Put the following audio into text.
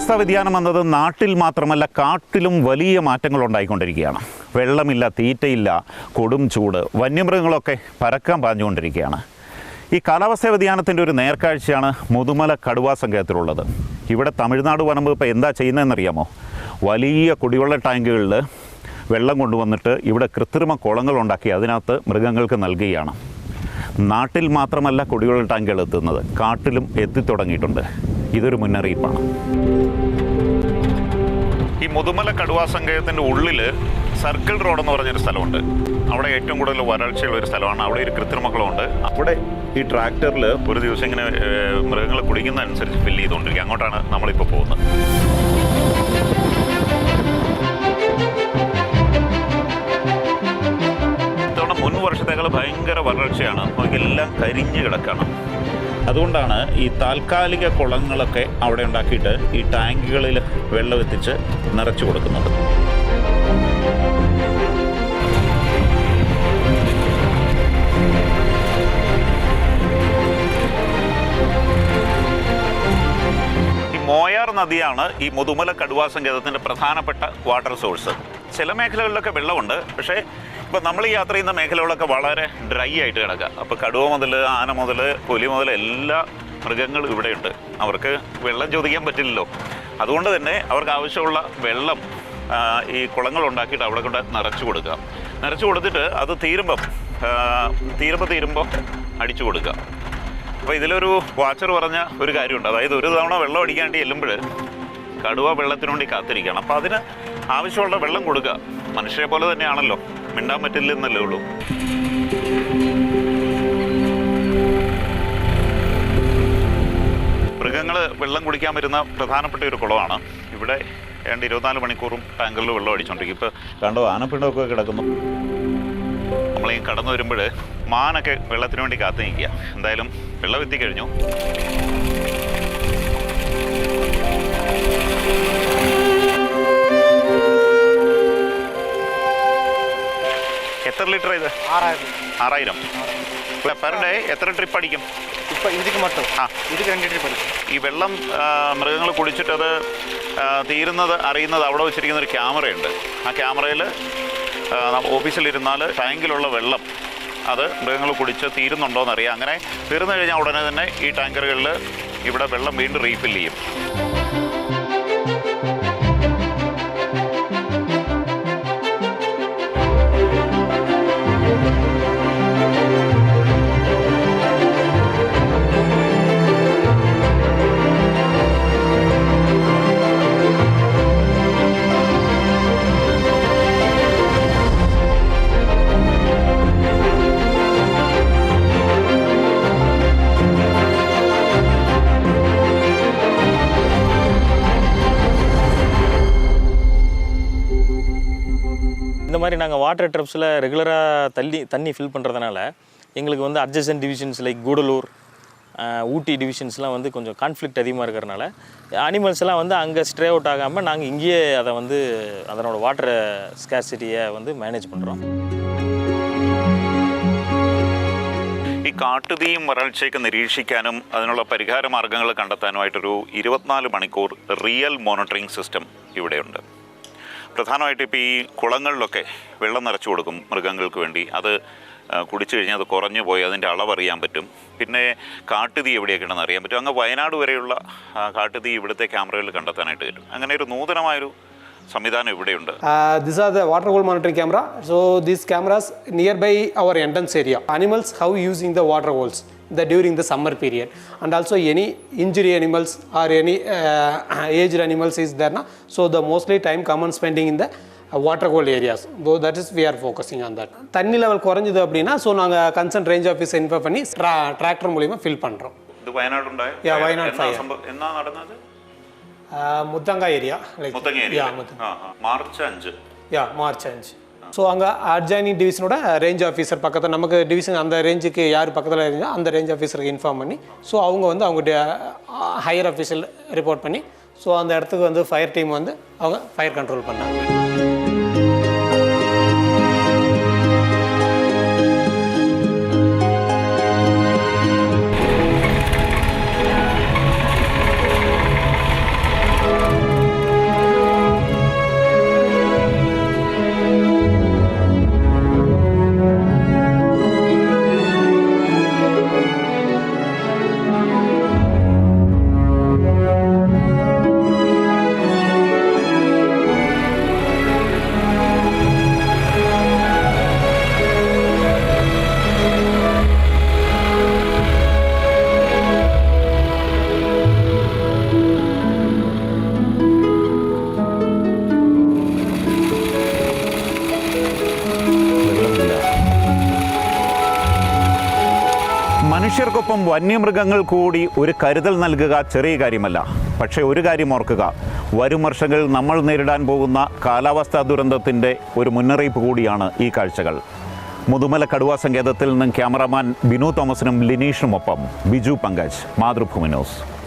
കാലാവസ്ഥാ വ്യതിയാനം എന്നത് നാട്ടിൽ മാത്രമല്ല കാട്ടിലും വലിയ മാറ്റങ്ങൾ ഉണ്ടായിക്കൊണ്ടിരിക്കുകയാണ്. വെള്ളമില്ല തീറ്റയില്ല കൊടും ചൂട് വന്യമൃഗങ്ങളൊക്കെ പരക്കാൻ പാഞ്ഞുകൊണ്ടിരിക്കുകയാണ് ഈ കാലാവസ്ഥാ വ്യതിയാനത്തിന്റെ ഒരു നേർക്കാഴ്ചയാണ് മുതുമല കടുവാ സങ്കേതത്തിലുള്ളത്. ഇവിടെ തമിഴ്നാട് വനം വകുപ്പ് എന്താ ചെയ്യുന്നതെന്നറിയാമോ? വലിയ കുടിവെള്ള ടാങ്കുകളിൽ വെള്ളം കൊണ്ടുവന്നിട്ട് ഇവിടെ കൃത്രിമ കുളങ്ങൾ ഉണ്ടാക്കി അതിനകത്ത് മൃഗങ്ങൾക്ക് നൽകുകയാണ്. നാട്ടിൽ മാത്രമല്ല കുടിവെള്ള ടാങ്കുകൾ എത്തുന്നത്. കാട്ടിലും എത്തിത്തുടങ്ങിയിട്ടുണ്ട്. ഇതൊരു മുന്നറിയിപ്പാണ്. ഈ മുതുമല കടുവാ സങ്കേതത്തിന്റെ ഉള്ളിൽ സർക്കിൾ റോഡ് എന്ന് പറഞ്ഞൊരു സ്ഥലമുണ്ട്. അവിടെ ഏറ്റവും കൂടുതൽ വരൾച്ചയുള്ള ഒരു സ്ഥലമാണ്. അവിടെ ഒരു കൃത്രിമക്കുളമുണ്ട് അവിടെ ഈ ട്രാക്ടറിൽ ഒരു ദിവസം ഇങ്ങനെ മൃഗങ്ങൾ കുടിക്കുന്നതനുസരിച്ച് ഫില്ല് ചെയ്തുകൊണ്ടിരിക്കുക. അങ്ങോട്ടാണ് നമ്മളിപ്പോൾ പോകുന്നത്. കരിഞ്ഞു കിടക്കണം. അതുകൊണ്ടാണ് ഈ താൽക്കാലിക കുളങ്ങളൊക്കെ അവിടെ ഉണ്ടാക്കിയിട്ട് ഈ ടാങ്കുകളിൽ വെള്ളം എത്തിച്ച് നിറച്ചു കൊടുക്കുന്നത്. മോയാർ നദിയാണ് ഈ മുതുമല കടുവാ സങ്കേതത്തിന്റെ പ്രധാനപ്പെട്ട വാട്ടർ സോഴ്സ് ചില മേഖലകളിലൊക്കെ വെള്ളമുണ്ട് പക്ഷേ ഇപ്പോൾ നമ്മൾ യാത്ര ചെയ്യുന്ന മേഖലകളൊക്കെ വളരെ ഡ്രൈ ആയിട്ട് കിടക്കുക. അപ്പോൾ കടുവ മുതൽ ആന മുതൽ പുലി മുതൽ എല്ലാ മൃഗങ്ങളും ഇവിടെയുണ്ട്. അവർക്ക് വെള്ളം ചോദിക്കാൻ പറ്റില്ലല്ലോ. അതുകൊണ്ട് തന്നെ അവർക്ക് ആവശ്യമുള്ള വെള്ളം ഈ കുളങ്ങൾ ഉണ്ടാക്കിയിട്ട് അവിടെ കൊണ്ട് നിറച്ചു കൊടുക്കുക. നിറച്ചു കൊടുത്തിട്ട് അത് തീരുമ്പം തീരുമ്പോൾ തീരുമ്പോൾ അടിച്ചു കൊടുക്കുക. അപ്പോൾ ഇതിലൊരു വാച്ചർ പറഞ്ഞ ഒരു കാര്യമുണ്ട്. അതായത് ഒരു തവണ വെള്ളം അടിക്കാണ്ട് ചെല്ലുമ്പോൾ കടുവ വെള്ളത്തിനുവേണ്ടി കാത്തിരിക്കണം. അപ്പോൾ അതിന് ആവശ്യമുള്ള വെള്ളം കൊടുക്കുക. മനുഷ്യരെ പോലെ തന്നെയാണല്ലോ. മിണ്ടാൻ പറ്റില്ലെന്നല്ലേ ഉള്ളൂ. മൃഗങ്ങൾ വെള്ളം കുടിക്കാൻ വരുന്ന പ്രധാനപ്പെട്ട ഒരു കുളമാണ്. ഇവിടെ ഏതാണ്ട് ഇരുപത്തിനാല് മണിക്കൂറും ടാങ്കറിൽ വെള്ളം അടിച്ചുകൊണ്ടിരിക്കും ഇപ്പോൾ കണ്ടോ ആനപ്പിണ്ടമൊക്കെ കിടക്കുന്നു. നമ്മളീ കടന്നു വരുമ്പോൾ മാനൊക്കെ വെള്ളത്തിന് വേണ്ടി കാത്തു നിൽക്കുക. എന്തായാലും വെള്ളം എത്തിക്കഴിഞ്ഞു എത്ര ലിറ്റർ ഇത്? ആറായിരം. പെർ ഡേ എത്ര ട്രിപ്പ് അടിക്കും? ഇപ്പം ഇതിക്ക് മട്ടും ആ. ഇത് രണ്ട് ട്രിപ്പ് അടിക്കും. ഈ വെള്ളം മൃഗങ്ങൾ കുടിച്ചിട്ടത് തീരുന്നത് അറിയുന്നത് അവിടെ വെച്ചിരിക്കുന്ന ഒരു ക്യാമറയുണ്ട്. ആ ക്യാമറയിൽ ഓഫീസിലിരുന്നാൽ ടാങ്കിലുള്ള വെള്ളം അത് മൃഗങ്ങൾ കുടിച്ച് തീരുന്നുണ്ടോയെന്നറിയാം അങ്ങനെ തീർന്നു കഴിഞ്ഞാൽ ഉടനെ തന്നെ ഈ ടാങ്കറുകളിൽ ഇവിടെ വെള്ളം വീണ്ടും റീഫിൽ ചെയ്യും. இந்த மாதிரி நாங்கள் வாட்டர் ட்ரப்ஸில் ரெகுலராக தள்ளி தண்ணி ஃபில் பண்ணுறதுனால எங்களுக்கு வந்து அட்ஜசன்ட் டிவிஷன்ஸ் லைக் கூடலூர் ஆஹ், ஊட்டி டிவிஷன்ஸ்லாம் வந்து கொஞ்சம் கான்ஃப்ளிக்ட் அதிகமாக இருக்கிறனால அனிமல்ஸ் எல்லாம் வந்து அங்கே ஸ்ட்ரே அவுட் ஆகாமல் நாங்கள் இங்கேயே அதை வந்து அதனோட வாட்டர் ஸ்கேசிட்டியை வந்து மேனேஜ் பண்ணுறோம் ഈ കാട്ടുതീയും വരൾച്ചയൊക്കെ നിരീക്ഷിക്കാനും അതിനുള്ള പരിഹാര മാർഗങ്ങൾ കണ്ടെത്താനുമായിട്ടൊരു ഇരുപത്തിനാല് മണിക്കൂർ റിയൽ മോണിറ്ററിംഗ് സിസ്റ്റം ഇവിടെയുണ്ട് പ്രധാനമായിട്ട് ഇപ്പോൾ ഈ കുളങ്ങളിലൊക്കെ വെള്ളം നിറച്ചു കൊടുക്കും മൃഗങ്ങൾക്ക് വേണ്ടി. അത് കുടിച്ചു കഴിഞ്ഞാൽ അത് കുറഞ്ഞു പോയി അതിന്റെ അളവറിയാൻ പറ്റും. പിന്നെ കാട്ടുതീ എവിടെയൊക്കെയാണെന്ന് അറിയാൻ പറ്റും. അങ്ങ് വയനാട് വരെയുള്ള കാട്ടുതീ ഇവിടുത്തെ ക്യാമറകളിൽ കണ്ടെത്താനായിട്ട് പറ്റും. അങ്ങനെ ഒരു നൂതനമായൊരു സംവിധാനം ഇവിടെയുണ്ട്. This are the water hole monitoring camera so these cameras near by our entrance area animals how using the water holes. the during the summer period. And also any injury animals or any uh, aged animals is there na? So the mostly time common spending in the water hold areas though that is we are focusing on that தண்ணி level குறைஞ்சது அப்படின்னா so நாங்கள் concern range office இன்ஃபை பண்ணி draw tractor மூலிமா fill பண்ணுறோம் யா வயநாடு என்ன நடந்தது uh, Muthanga area like March அஞ்சு. யா மார்ச் அஞ்சு. ஸோ அங்கே அட்ஜாயினிங் டிவிஷனோட ரேஞ்ச் ஆஃபீஸர் பக்கத்தில் நமக்கு டிவிஷன் அந்த ரேஞ்சுக்கு யார் பக்கத்தில் இருந்தால் அந்த ரேஞ்ச் ஆஃபீஸருக்கு இன்ஃபார்ம் பண்ணி ஸோ அவங்க வந்து அவங்க ஹையர் ஆஃபீஸில் ரிப்போர்ட் பண்ணி ஸோ அந்த இடத்துக்கு வந்து ஃபயர் டீம் வந்து அவங்க ஃபயர் கண்ட்ரோல் பண்ணாங்க. മനുഷ്യർക്കൊപ്പം വന്യമൃഗങ്ങൾ കൂടി ഒരു കരുതൽ നൽകുക ചെറിയ കാര്യമല്ല. പക്ഷേ ഒരു കാര്യം ഓർക്കുക. വരും വർഷങ്ങളിൽ നമ്മൾ നേരിടാൻ പോകുന്ന കാലാവസ്ഥാ ദുരന്തത്തിന്റെ ഒരു മുന്നറിയിപ്പ് കൂടിയാണ് ഈ കാഴ്ചകൾ. മുതുമല കടുവാ സങ്കേതത്തിൽ നിന്നും ക്യാമറാമാൻ ബിനു തോമസിനും ലിനീഷിനുമൊപ്പം ബിജു പങ്കജ് മാതൃഭൂമി ന്യൂസ്.